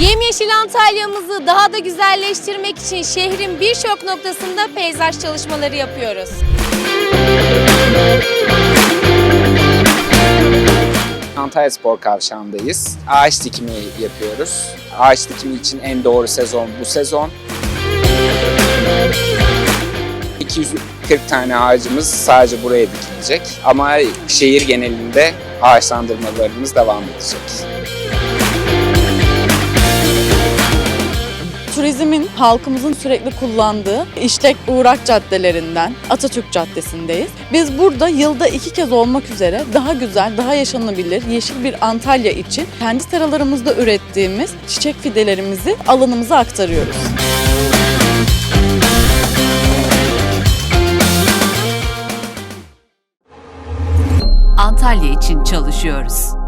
Güzel Antalya'mızı daha da güzelleştirmek için şehrin birçok noktasında peyzaj çalışmaları yapıyoruz. Antalya Spor Kavşağı'ndayız. Ağaç dikimi yapıyoruz. Ağaç dikimi için en doğru sezon bu sezon. 240 tane ağacımız sadece buraya dikilecek. Ama şehir genelinde ağaçlandırmalarımız devam edecek. Turizmin halkımızın sürekli kullandığı işlek uğrak caddelerinden Atatürk Caddesi'ndeyiz. Biz burada yılda iki kez olmak üzere daha güzel, daha yaşanabilir, yeşil bir Antalya için kendi seralarımızda ürettiğimiz çiçek fidelerimizi alanımıza aktarıyoruz. Antalya için çalışıyoruz.